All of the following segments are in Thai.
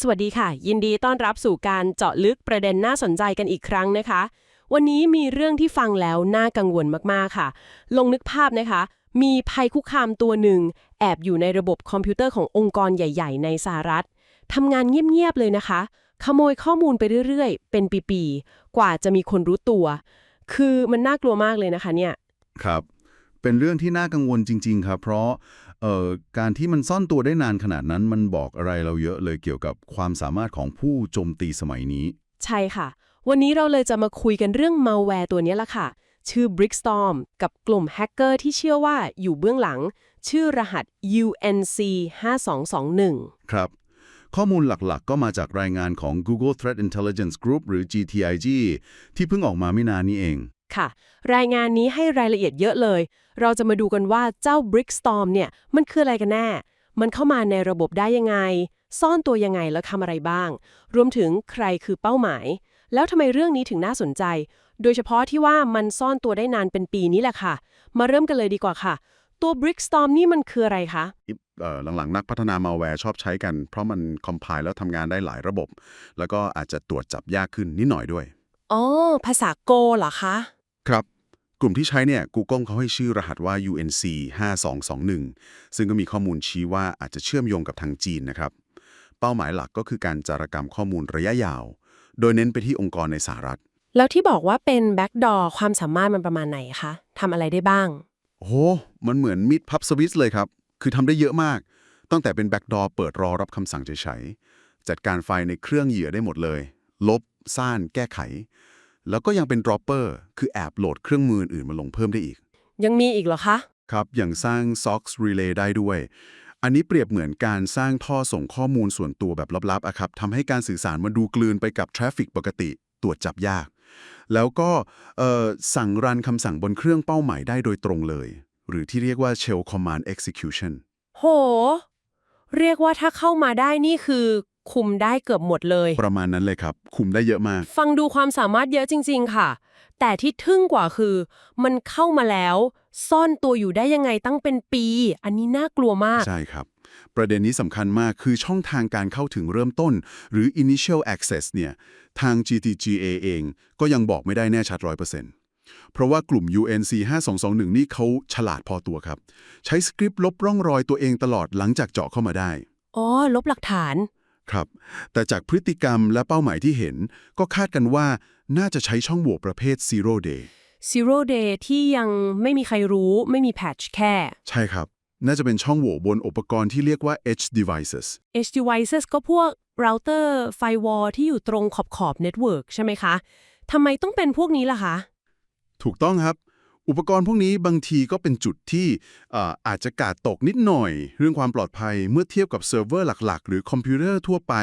สวัสดีค่ะ ยินดีต้อนรับสู่การเจาะลึกประเด็นน่าสนใจกันอีกครั้งนะคะ วันนี้มีเรื่องที่ฟังแล้วน่ากังวลมากๆค่ะลองนึกภาพนะคะ มีภัยคุกคามตัวหนึ่ง แอบอยู่ในระบบคอมพิวเตอร์ขององค์กรใหญ่ ๆ ในสหรัฐทำงานเงียบ ๆ เลยนะคะ ขโมยข้อมูลไปเรื่อย ๆ เป็นปีๆกว่าจะมีคนรู้ตัว คือมันน่ากลัวมากเลยนะคะเนี่ยครับ เป็นเรื่องที่น่ากังวลจริง ๆ ครับ เพราะ อ่อการที่มันซ่อนตัวได้นานขนาดนั้นมันบอกอะไรเราเยอะเลยเกี่ยวกับความสามารถของผู้โจมตีสมัยนี้ ใช่ค่ะ วันนี้เราเลยจะมาคุยกันเรื่อง malware ตัวนี้ละค่ะ ชื่อ Brickstorm กับกลุ่มแฮกเกอร์ที่เชื่อว่าอยู่เบื้องหลัง ชื่อรหัส UNC 5221 ครับ ข้อมูลหลักๆก็มาจากรายงานของ Google Threat Intelligence Group หรือ GTIG ที่เพิ่งออกมาไม่นานนี้เอง ค่ะ รายงานนี้ให้รายละเอียดเยอะเลย เราจะมาดูกันว่าเจ้า Brickstorm เนี่ยมันคืออะไรกันแน่ มันเข้ามาในระบบได้ยังไง ซ่อนตัวยังไงแล้วทำอะไรบ้าง รวมถึงใครคือเป้าหมาย แล้วทำไมเรื่องนี้ถึงน่าสนใจ โดยเฉพาะที่ว่ามันซ่อนตัวได้นานเป็นปีนี้แหละค่ะ มาเริ่มกันเลยดีกว่าค่ะ ตัว Brickstorm นี่มันคืออะไรคะเอ่อหลังๆ นักพัฒนา malware ชอบใช้กัน เพราะมัน compile แล้วทำงานได้หลายระบบ แล้วก็อาจจะตรวจจับยากขึ้นนิดหน่อยด้วย อ๋อ ภาษาโกเหรอคะ ครับ กลุ่มที่ใช้เนี่ย Google เขาให้ชื่อรหัสว่า UNC 5221 ซึ่งก็มีข้อมูลชี้ว่าอาจจะเชื่อมโยงกับทางจีนนะครับ เป้าหมายหลักก็คือการจารกรรมข้อมูลระยะยาว โดยเน้นไปที่องค์กรในสหรัฐ แล้วที่บอกว่าเป็น backdoor ความสามารถมันประมาณไหนคะทำอะไรได้บ้าง โอ้โหมันเหมือนมิดพับสวิตเลยครับ คือทำได้เยอะมาก ตั้งแต่เป็นแบ็กดอร์เปิดรอรับคำสั่งเฉยๆจัดการไฟล์ในเครื่องเหยื่อได้หมดเลย ลบ ซ่าน แก้ไข แล้วก็ยังเป็น dropper คือแอบโหลดเครื่องมืออื่นมาลงเพิ่มได้อีก ยังมีอีกเหรอคะ ครับ อย่างสร้าง SOX Relay ได้ด้วย อันนี้เปรียบเหมือนการสร้างท่อส่งข้อมูลส่วนตัวแบบลับๆอะครับทำให้การสื่อสารมันดูกลืนไปกับทราฟฟิกปกติ ตรวจจับยาก แล้วก็เอ่อสั่งรันคำสั่งบนเครื่องเป้าหมายได้โดยตรงเลย หรือที่เรียกว่า Shell Command Execution โห เรียกว่าถ้าเข้ามาได้นี่คือ คุมได้เกือบหมดเลย ประมาณนั้นเลยครับ คุมได้เยอะมาก ฟังดูความสามารถเยอะจริง ๆ ค่ะ แต่ที่ทึ่งกว่าคือ มันเข้ามาแล้ว ซ่อนตัวอยู่ได้ยังไงตั้งเป็นปี อันนี้น่ากลัวมาก ใช่ครับ ประเด็นนี้สำคัญมากคือช่องทางการเข้าถึงเริ่มต้น หรือ initial access เนี่ย ทาง GTGA เองก็ยังบอกไม่ได้แน่ชัด 100%เพราะว่ากลุ่ม UNC 5221 นี่เขาฉลาดพอตัวครับ ใช้สคริปต์ลบร่องรอยตัวเองตลอดหลังจากเจาะเข้ามาได้ อ๋อ ลบหลักฐาน ครับ แต่จากพฤติกรรมและเป้าหมายที่เห็น ก็คาดกันว่าน่าจะใช้ช่องโหว่ประเภท zero day zero day ที่ยังไม่มีใครรู้ไม่มีแพทชแค่ ใช่ครับ น่าจะเป็นช่องโหว่บนอุปกรณ์ที่เรียกว่า edge devices Edge devices ก็พวก router firewall ที่อยู่ตรงขอบขอบ network ใช่ไหมคะทำไมต้องเป็นพวกนี้ล่ะคะ ถูกต้องครับ อุปกรณ์พวกนี้บางทีก็เป็นจุดที่อ่าอาจจะกาดตกนิดหน่อย เรื่องความปลอดภัยเมื่อเทียบกับเซิร์ฟเวอร์หลักๆ หรือคอมพิวเตอร์ทั่วไป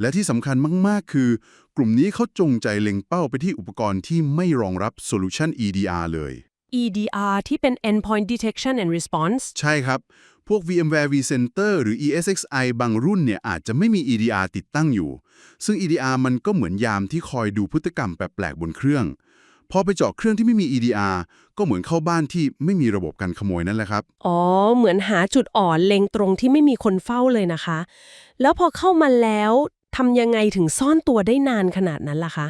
และที่สำคัญมาก ๆ คือกลุ่มนี้เขาจงใจเล็งเป้าไปที่อุปกรณ์ที่ไม่รองรับโซลูชัน EDR เลย EDR ที่เป็น endpoint detection and response ใช่ครับ พวก VMware vCenter หรือ ESXi บางรุ่นเนี่ยอาจจะไม่มี EDR ติดตั้งอยู่ ซึ่ง EDR มันก็เหมือนยามที่คอยดูพฤติกรรมแปลกๆบนเครื่อง พอไปเจาะเครื่องที่ไม่มี EDR ก็เหมือนเข้าบ้านที่ไม่มีระบบการขโมยนั่นแหละครับ อ๋อ เหมือนหาจุดอ่อนเล็งตรงที่ไม่มีคนเฝ้าเลยนะคะ แล้วพอเข้ามาแล้วทำยังไงถึงซ่อนตัวได้นานขนาดนั้นล่ะคะ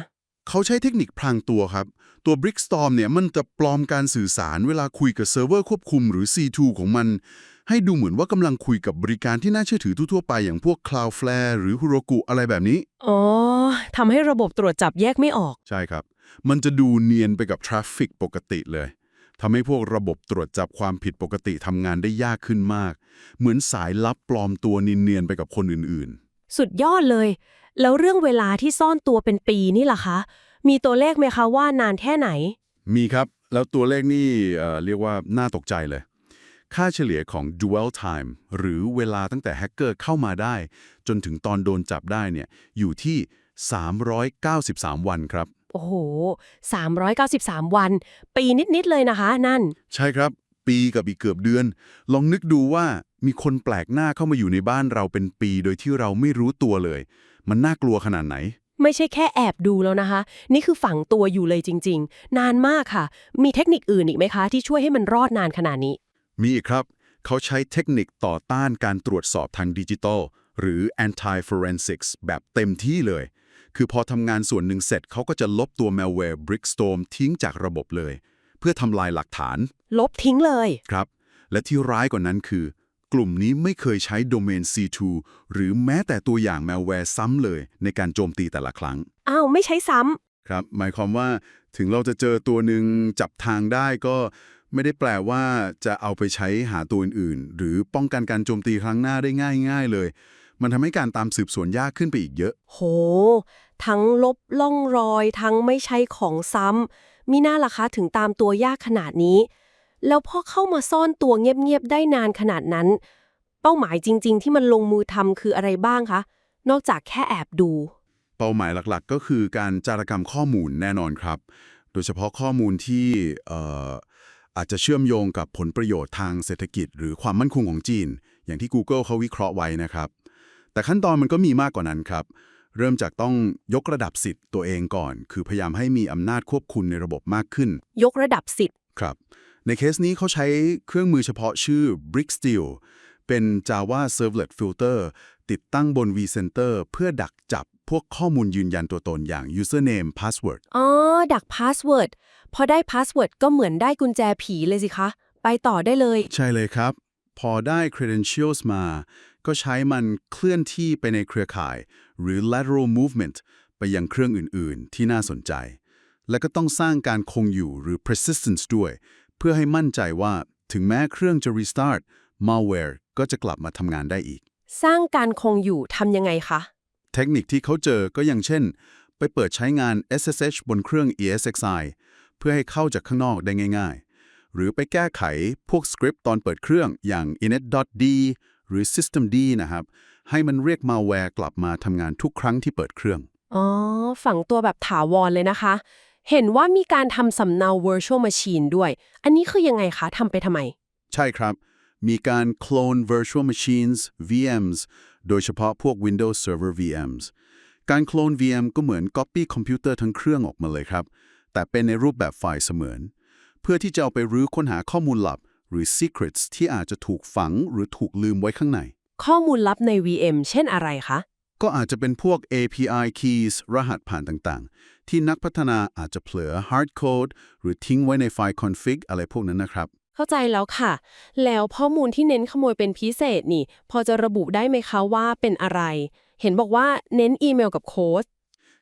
เขาใช้เทคนิคพรางตัวครับ ตัว Brickstorm เนี่ยมันจะปลอมการสื่อสารเวลาคุยกับเซิร์ฟเวอร์ควบคุมหรือ C2 ของมัน ให้ดูเหมือนว่ากำลังคุยกับบริการที่น่าเชื่อถือทั่วๆไปอย่างพวก Cloudflare หรือ Heroku อะไรแบบนี้ อ๋อทำให้ระบบตรวจจับแยกไม่ออก ใช่ครับ มันจะดูเนียนไปกับทราฟฟิกปกติเลยทำให้พวกระบบตรวจจับความผิดปกติทำงานได้ยากขึ้นมาก เหมือนสายลับปลอมตัวเนียนๆไปกับคนอื่นสุดยอดเลย แล้วเรื่องเวลาที่ซ่อนตัวเป็นปีนี่ล่ะคะ มีตัวเลขไหมคะว่านานแค่ไหนๆมีครับ แล้วตัวเลขนี่เอ่อเรียกว่าน่าตกใจเลย ค่าเฉลี่ยของ dwell time หรือเวลาตั้งแต่แฮกเกอร์เข้ามาได้ จนถึงตอนโดนจับได้เนี่ยอยู่ที่ 393 วันครับ โอ้โห 393 วัน ปีนิด ๆ เลยนะคะนั่น ใช่ครับ ปีกับอีกเกือบเดือน ลองนึกดูว่ามีคนแปลกหน้าเข้ามาอยู่ในบ้านเราเป็นปีโดยที่เราไม่รู้ตัวเลย มันน่ากลัวขนาดไหน ไม่ใช่แค่แอบดูแล้วนะคะ นี่คือฝังตัวอยู่เลยจริง ๆ นานมากค่ะ มีเทคนิคอื่นอีกไหมคะ ที่ช่วยให้มันรอดนานขนาดนี้ มีอีกครับ เขาใช้เทคนิคต่อต้านการตรวจสอบทางดิจิทัลหรือ anti forensics แบบเต็มที่เลย คือพอทำงานส่วนหนึ่งเสร็จเขาก็จะลบตัว malware Brickstorm ทิ้งจากระบบเลย เพื่อทำลายหลักฐาน ลบทิ้งเลยครับ และที่ร้ายกว่านั้นคือ กลุ่มนี้ไม่เคยใช้โดเมน C2 หรือแม้แต่ตัวอย่าง malware ซ้ำเลย ในการโจมตีแต่ละครั้ง อ้าว ไม่ใช้ซ้ำครับ หมายความว่าถึงเราจะเจอตัวหนึ่งจับทางได้ก็ไม่ได้แปลว่าจะเอาไปใช้หาตัวอื่นๆ หรือป้องกันการโจมตีครั้งหน้าได้ง่าย ๆ เลย มันทำให้การตามสืบสวนยากขึ้นไปอีกเยอะ โห ทั้งลบล่องรอย ทั้งไม่ใช้ของซ้ำมีหน้าล่ะคะถึงตามตัวยากขนาดนี้ แล้วพอเข้ามาซ่อนตัวเงียบๆได้นานขนาดนั้น เป้าหมายจริง ๆ ที่มันลงมือทำคืออะไรบ้างคะ นอกจากแค่แอบดู เป้าหมายหลักๆ ก็คือการจารกรรมข้อมูลแน่นอนครับ โดยเฉพาะข้อมูลที่เอ่ออาจจะเชื่อมโยงกับผลประโยชน์ทางเศรษฐกิจ หรือความมั่นคงของจีน อย่างที่ Google เขาวิเคราะห์ไว้นะครับ แต่ขั้นตอนมันก็มีมากกว่านั้นครับ เริ่มจากต้องยกระดับสิทธิ์ตัวเองก่อน คือพยายามให้มีอำนาจควบคุมในระบบมากขึ้น ยกระดับสิทธิ์ครับ ในเคสนี้เขาใช้เครื่องมือเฉพาะชื่อ Bricksteel เป็น Java Servlet Filter ติดตั้งบน vCenter เพื่อดักจับพวกข้อมูลยืนยันตัวตนอย่าง username password อ๋อ ดักพาสเวิร์ดพอได้พาสเวิร์ดก็เหมือนได้กุญแจผีเลยสิคะ ไปต่อได้เลย ใช่เลยครับ พอได้ credentials มา ก็ใช้มันเคลื่อนที่ไปในเครือข่าย หรือ lateral movement ไปยังเครื่องอื่น ๆ ที่น่าสนใจ และก็ต้องสร้างการคงอยู่หรือ persistence ด้วย เพื่อให้มั่นใจว่าถึงแม้เครื่องจะ restart malware ก็จะกลับมาทำงานได้อีก สร้างการคงอยู่ทำยังไงคะ เทคนิคที่เขาเจอก็อย่างเช่น ไปเปิดใช้งาน SSH บนเครื่อง ESXi เพื่อให้เข้าจากข้างนอกได้ง่าย ๆ หรือไปแก้ไขพวกสคริปต์ตอนเปิดเครื่องอย่าง inet.d หรือ systemd นะครับ ให้มันเรียก malware กลับมาทำงานทุกครั้งที่เปิดเครื่อง อ๋อ ฝังตัวแบบถาวรเลยนะคะ เห็นว่ามีการทำสำเนา virtual machine ด้วย อันนี้คือยังไงคะทำไปทำไม ใช่ครับ มีการ clone virtual machines VMs โดยเฉพาะพวก Windows Server VMs การ clone VM ก็เหมือน copy คอมพิวเตอร์ทั้งเครื่องออกมาเลยครับ แต่เป็นในรูปแบบไฟล์เสมือน เพื่อที่จะเอาไปรื้อค้นหาข้อมูลลับ หรือ secrets ที่อาจจะถูกฝังหรือถูกลืมไว้ข้างใน ข้อมูลลับใน VM เช่นอะไรคะ ก็อาจจะเป็นพวก API keys รหัสผ่านต่างๆ ที่นักพัฒนาอาจจะเผลอ hard code หรือทิ้งไว้ในไฟล์ config อะไรพวกนั้นนะครับ เข้าใจแล้วค่ะ แล้วข้อมูลที่เน้นขโมยเป็นพิเศษนี่ พอจะระบุได้ไหมคะว่าเป็นอะไร เห็นบอกว่าเน้นอีเมลกับโค้ด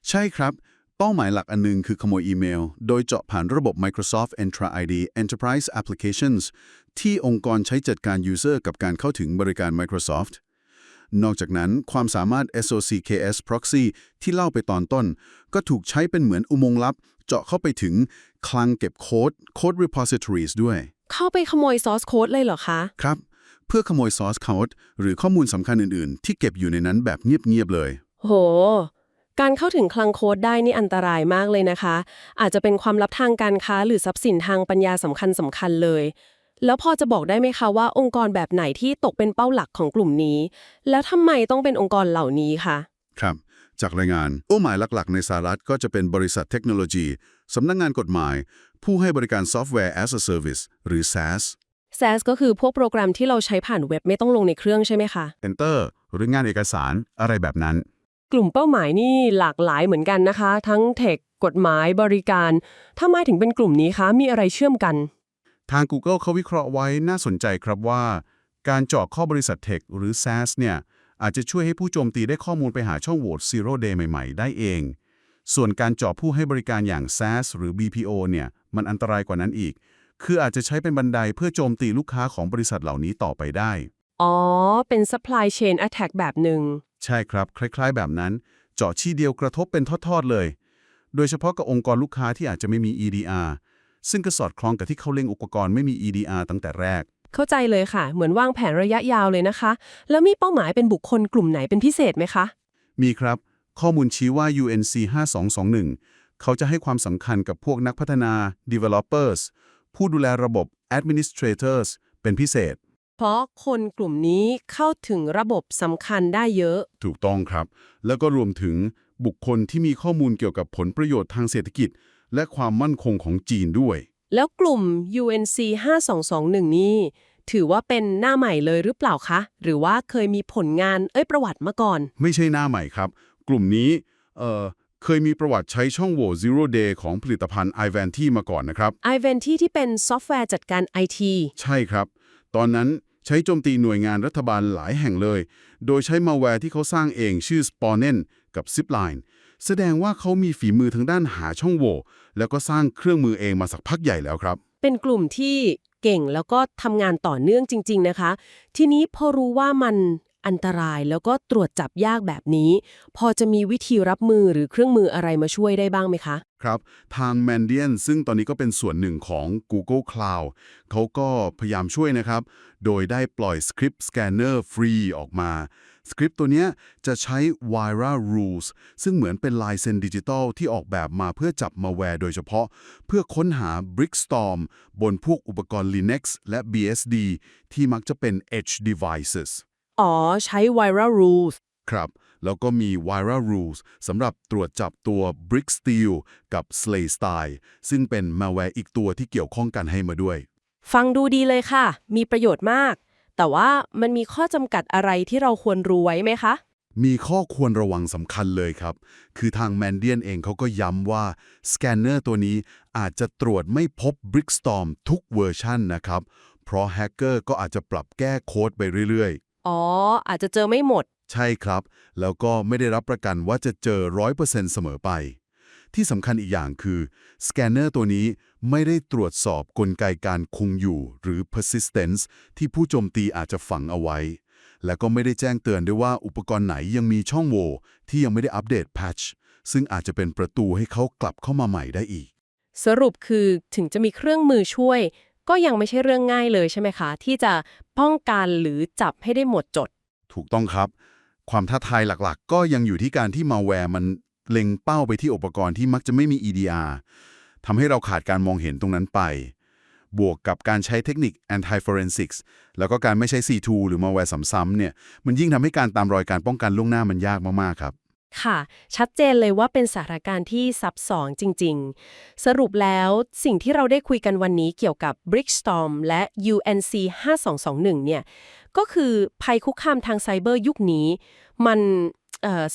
ใช่ครับ เป้าหมายหลักอันหนึงคือขโมยอีเมล โดยเจาะผ่านระบบ Microsoft Entra ID Enterprise Applications ที่องค์กรใช้จัดการ User กับการเข้าถึงบริการ Microsoft นอกจากนั้นความสามารถ SOCKS Proxy ที่เล่าไปตอนต้น ก็ถูกใช้เป็นเหมือนอุโมงค์ลับ เจาะเข้าไปถึงคลังเก็บโค้ด Code Repositories ด้วย เข้าไปขโมยซอสโค้ดเลยเหรอคะ ครับ เพื่อขโมย Source Code หรือข้อมูลสำคัญอื่น ๆ ที่เก็บอยู่ในนั้นแบบเงียบ ๆ เลย โห การเข้าถึงคลังโค้ดได้นี่อันตรายมากเลยนะคะ อาจจะเป็นความลับทางการค้าหรือทรัพย์สินทางปัญญาสำคัญสำคัญเลย แล้วพอจะบอกได้ไหมคะว่าองค์กรแบบไหนที่ตกเป็นเป้าหลักของกลุ่มนี้ แล้วทำไมต้องเป็นองค์กรเหล่านี้คะครับจากรายงานเป้าหมายหลักๆ ในสหรัฐก็จะเป็นบริษัทเทคโนโลยี สำนักงงานกฎหมาย ผู้ให้บริการซอฟต์แวร์ as a service หรือ SaaS SaaS ก็คือพวกโปรแกรมที่เราใช้ผ่านเว็บไม่ต้องลงในเครื่องใช่ไหมคะ Enter หรืองานเอกสารอะไรแบบนั้น กลุ่มเป้าหมายนี่หลากหลายเหมือนกันนะคะ ทั้งเทคกฎหมายบริการทำไมถึงเป็นกลุ่มนี้คะมีอะไรเชื่อมกัน ทาง Google เขาวิเคราะห์ไว้น่าสนใจครับว่า การเจาะข้อบริษัทเทคหรือ SaaS เนี่ยอาจจะช่วยให้ผู้โจมตีได้ข้อมูลไปหาช่องโหว่ Zero Day ใหม่ๆ ได้เอง ส่วนการเจาะผู้ให้บริการอย่าง SaaS หรือ BPO เนี่ยมันอันตรายกว่านั้นอีก คืออาจจะใช้เป็นบันไดเพื่อโจมตีลูกค้าของบริษัทเหล่านี้ต่อไปได้ อ๋อ เป็น supply chain attack แบบหนึ่ง ใช่ครับ คล้ายๆ แบบนั้น เจาะที่เดียวกระทบเป็นทอด ๆ เลย โดยเฉพาะกับองค์กรลูกค้าที่อาจจะไม่มี EDR ซึ่งก็สอดคล้องกับที่เขาเล็งอุปกรณ์ไม่มี EDR ตั้งแต่แรก เข้าใจเลยค่ะ เหมือนวางแผนระยะยาวเลยนะคะ แล้วมีเป้าหมายเป็นบุคคลกลุ่มไหนเป็นพิเศษไหมคะ มีครับ ข้อมูลชี้ว่า UNC 5221 เขาจะให้ความสำคัญกับพวกนักพัฒนา developers ผู้ดูแลระบบ administrators เป็นพิเศษ เพราะคนกลุ่มนี้เข้าถึงระบบสำคัญได้เยอะ ถูกต้องครับ แล้วก็รวมถึงบุคคลที่มีข้อมูลเกี่ยวกับผลประโยชน์ทางเศรษฐกิจ และความมั่นคงของจีนด้วย แล้วกลุ่ม UNC 5221 นี้ถือว่าเป็นหน้าใหม่เลยหรือเปล่าคะ หรือว่าเคยมีผลงานเอ้ยประวัติมาก่อน ไม่ใช่หน้าใหม่ครับ กลุ่มนี้เอ่อเคยมีประวัติใช้ช่องโหว่ Zero Day ของผลิตภัณฑ์ i v a n t y มาก่อนนะครับ i v e n t ที่เป็นซอฟต์แวร์จัดการ IT ใช่ครับ ตอนนั้นใช้โจมตีหน่วยงานรัฐบาลหลายแห่งเลย โดยใช้มาแวร์ที่เขาสร้างเองชื่อ Sponen กับ Zipline แสดงว่าเขามีฝีมือทางด้านหาช่องโหว่แล้วก็สร้างเครื่องมือเองมาสักพักใหญ่แล้วครับ เป็นกลุ่มที่เก่งแล้วก็ทำงานต่อเนื่องจริง ๆ นะคะ ทีนี้พอรู้ว่ามันอันตรายแล้วก็ตรวจจับยากแบบนี้ พอจะมีวิธีรับมือหรือเครื่องมืออะไรมาช่วยได้บ้างไหมคะ ครับ ทาง Mandiant ซึ่งตอนนี้ก็เป็นส่วนหนึ่งของ Google Cloud เขาก็พยายามช่วยนะครับ โดยได้ปล่อย Script Scanner ฟรีออกมาสคริปต์ตัวเนี้ยจะใช้ Vira Rules ซึ่งเหมือนเป็นลายเซ็นดิจิตอลที่ออกแบบมาเพื่อจับมาแวร์โดยเฉพาะ เพื่อค้นหา Brickstorm บนพวกอุปกรณ์ Linux และ BSD ที่มักจะเป็น Edge devices อ๋อ ใช้ Viral Rules ครับ แล้วก็มี Vira Rules สำหรับตรวจจับตัว Brick Steel กับ Slay Style ซึ่งเป็น malware อีกตัวที่เกี่ยวข้องกันให้มาด้วย ฟังดูดีเลยค่ะ มีประโยชน์มาก แต่ว่ามันมีข้อจำกัดอะไรที่เราควรรู้ไว้ไหมคะ มีข้อควรระวังสำคัญเลยครับ คือทาง Mandiant เองเขาก็ย้ำว่าสแกนเนอร์ตัวนี้อาจจะตรวจไม่พบ Brickstorm ทุกเวอร์ชันนะครับ เพราะแฮกเกอร์ก็อาจจะปรับแก้โค้ดไปเรื่อยอ๋อ อาจจะเจอไม่หมดๆ ใช่ครับ แล้วก็ไม่ได้รับประกันว่าจะเจอ 100%เสมอไป ที่สำคัญอีกอย่างคือสแกนเนอร์ตัวนี้ไม่ได้ตรวจสอบกลไกการคงอยู่หรือ persistence ที่ผู้โจมตีอาจจะฝังเอาไว้ และก็ไม่ได้แจ้งเตือนด้วยว่าอุปกรณ์ไหนยังมีช่องโหว่ที่ยังไม่ได้อัปเดต patch ซึ่งอาจจะเป็นประตูให้เขากลับเข้ามาใหม่ได้อีก สรุปคือถึงจะมีเครื่องมือช่วย ก็ยังไม่ใช่เรื่องง่ายเลยใช่ไหมคะ ที่จะป้องกันหรือจับให้ได้หมดจด ถูกต้องครับ ความท้าทายหลักๆ ก็ยังอยู่ที่การที่มาแวร์มันเล็งเป้าไปที่อุปกรณ์ที่มักจะไม่มี EDR ทำให้เราขาดการมองเห็นตรงนั้นไป บวกกับการใช้เทคนิค anti forensics แล้วก็การไม่ใช้ C2 หรือมาแวร์ซ้ำๆเนี่ย มันยิ่งทำให้การตามรอยการป้องกันล่วงหน้ามันยากมากๆครับ ค่ะ ชัดเจนเลยว่าเป็นสถานการณ์ที่ซับซ้อนจริง ๆ สรุปแล้วสิ่งที่เราได้คุยกันวันนี้เกี่ยวกับ Brickstorm และ UNC 5221 เนี่ย ก็คือภัยคุกคามทางไซเบอร์ยุคนี้ มัน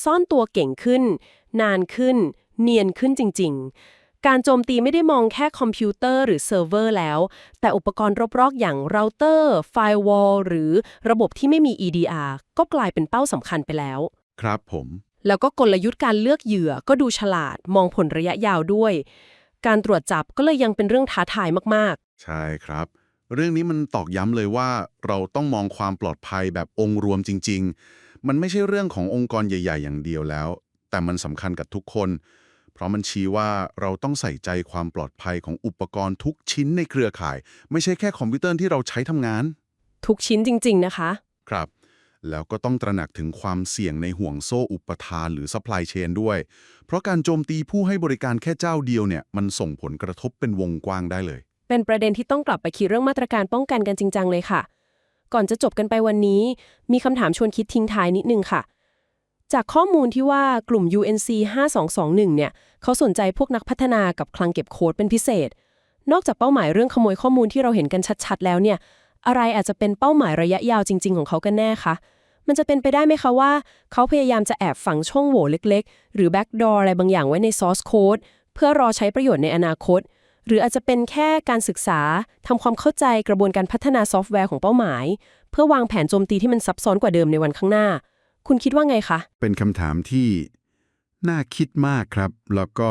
ซ่อนตัวเก่งขึ้น นานขึ้น เนียนขึ้นจริง ๆ การโจมตีไม่ได้มองแค่คอมพิวเตอร์หรือเซิร์ฟเวอร์แล้ว แต่อุปกรณ์รอบๆ อย่างเราเตอร์ไฟวอลหรือระบบที่ไม่มี EDR ก็กลายเป็นเป้าสำคัญไปแล้ว ครับผม แล้วก็กลยุทธ์การเลือกเหยื่อก็ดูฉลาดมองผลระยะยาวด้วย การตรวจจับก็เลยยังเป็นเรื่องท้าทายมากใช่ครับ เรื่องนี้มันตอกย้ำเลยว่าเราต้องมองความปลอดภัยแบบองค์รวมจริง ๆ มันไม่ใช่เรื่องขององค์กรใหญ่ ๆ อย่างเดียวแล้ว แต่มันสำคัญกับทุกคน เพราะมันชี้ว่าเราต้องใส่ใจความปลอดภัยของอุปกรณ์ทุกชิ้นในเครือข่าย ไม่ใช่แค่คอมพิวเตอร์ที่เราใช้ทำงานๆทุกชิ้นจริง ๆ นะคะ ครับ แล้วก็ต้องตระหนักถึงความเสี่ยงในห่วงโซ่อุปทานหรือ supply chain ด้วย เพราะการโจมตีผู้ให้บริการแค่เจ้าเดียวเนี่ยมันส่งผลกระทบเป็นวงกว้างได้เลย เป็นประเด็นที่ต้องกลับไปคิดเรื่องมาตรการป้องกันกันจริงจังเลยค่ะ ก่อนจะจบกันไปวันนี้ มีคำถามชวนคิดทิ้งท้ายนิดนึงค่ะ จากข้อมูลที่ว่ากลุ่ม UNC 5221 เนี่ยเขาสนใจพวกนักพัฒนากับคลังเก็บโค้ดเป็นพิเศษ นอกจากเป้าหมายเรื่องขโมยข้อมูลที่เราเห็นกันชัดๆ แล้วเนี่ย อะไรอาจจะเป็นเป้าหมายระยะยาวจริง ๆ ของเขากันแน่คะมันจะเป็นไปได้ไหมคะว่า เขาพยายามจะแอบฝังช่องโหว่เล็ก ๆ หรือ backdoor อะไรบางอย่างไว้ใน source code เพื่อรอใช้ประโยชน์ในอนาคต หรืออาจจะเป็นแค่การศึกษาทำความเข้าใจกระบวนการพัฒนาซอฟต์แวร์ของเป้าหมาย เพื่อวางแผนโจมตีที่มันซับซ้อนกว่าเดิมในวันข้างหน้า คุณคิดว่าไงคะ เป็นคำถามที่น่าคิดมากครับ แล้วก็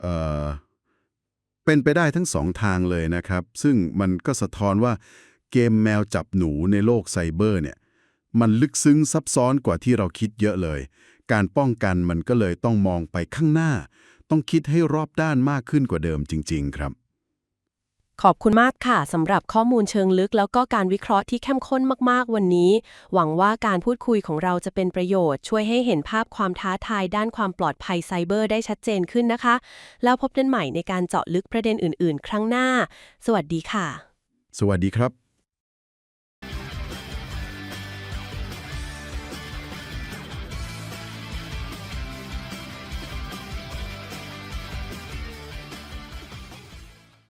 เอ่อ เป็นไปได้ทั้งสองทางเลยนะครับ ซึ่งมันก็สะท้อนว่าเกมแมวจับหนูในโลกไซเบอร์เนี่ย มันลึกซึ้งซับซ้อนกว่าที่เราคิดเยอะเลย การป้องกันมันก็เลยต้องมองไปข้างหน้า ต้องคิดให้รอบด้านมากขึ้นกว่าเดิมจริง ๆ ครับ ขอบคุณมากค่ะสำหรับข้อมูลเชิงลึก แล้วก็การวิเคราะห์ที่เข้มข้นมากๆวันนี้ หวังว่าการพูดคุยของเราจะเป็นประโยชน์ ช่วยให้เห็นภาพความท้าทายด้านความปลอดภัยไซเบอร์ได้ชัดเจนขึ้นนะคะ แล้วพบกันใหม่ในการเจาะลึกประเด็นอื่น ๆ ครั้งหน้า สวัสดีค่ะ สวัสดีครับ